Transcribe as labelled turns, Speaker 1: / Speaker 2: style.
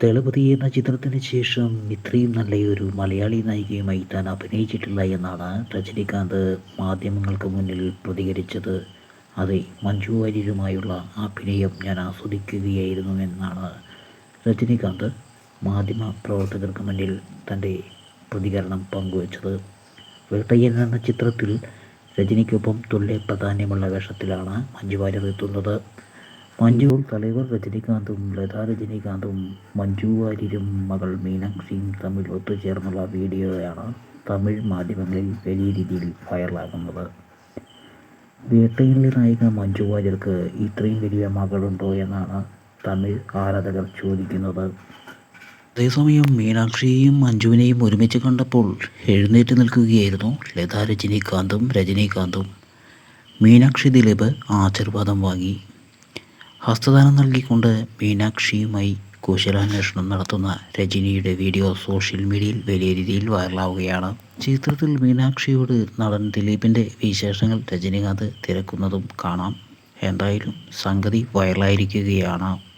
Speaker 1: ദളപതി എന്ന ചിത്രത്തിന് ശേഷം ഇത്രയും നല്ലൊരു മലയാളി നായികയുമായി താൻ അഭിനയിച്ചിട്ടില്ല എന്നാണ് രജനികാന്ത് മാധ്യമങ്ങൾക്ക് മുന്നിൽ പ്രതികരിച്ചത്. അതെ മഞ്ജു വാര്യരുമായുള്ള അഭിനയം ഞാൻ ആസ്വദിക്കുകയായിരുന്നു എന്നാണ് രജനികാന്ത് മാധ്യമ പ്രവർത്തകർക്ക് മുന്നിൽ തന്റെ പ്രതികരണം പങ്കുവച്ചത്. വേട്ടയ്യൻ എന്ന ചിത്രത്തിൽ രജനിക്കൊപ്പം തുല്യ പ്രാധാന്യമുള്ള വേഷത്തിലാണ് മഞ്ജു വാര്യർ എത്തുന്നത്. മഞ്ജു തലൈവർ രജനികാന്തും ലതാ രജനികാന്തും മഞ്ജു വാര്യരും മകൾ മീനാക്ഷിയും തമ്മിൽ ഒത്തുചേർന്നുള്ള വീഡിയോയാണ് തമിഴ് മാധ്യമങ്ങളിൽ വലിയ രീതിയിൽ വൈറലാകുന്നത്. വേട്ടയിലെ നായിക മഞ്ജു വാര്യർക്ക് ഇത്രയും വലിയ മകളുണ്ടോ എന്നാണ് തമിഴ് ആരാധകർ ചോദിക്കുന്നത്. അതേസമയം മീനാക്ഷിയെയും മഞ്ജുവിനെയും ഒരുമിച്ച് കണ്ടപ്പോൾ എഴുന്നേറ്റ് നിൽക്കുകയായിരുന്നു ലതാ രജനീകാന്തും രജനീകാന്തും. മീനാക്ഷി ദിലീപ് ആശീർവാദം വാങ്ങി. ഹസ്തദാനം നൽകിക്കൊണ്ട് മീനാക്ഷിയുമായി കുശലാന്വേഷണം നടത്തുന്ന രജനിയുടെ വീഡിയോ സോഷ്യൽ മീഡിയയിൽ വലിയ രീതിയിൽ വൈറലാവുകയാണ്. ചിത്രത്തിൽ മീനാക്ഷിയോട് നടൻ ദിലീപിന്റെ വിശേഷങ്ങൾ രജനികാന്ത് തിരക്കുന്നതും കാണാം. എന്തായാലും സംഗതി വൈറലായിരിക്കുകയാണ്.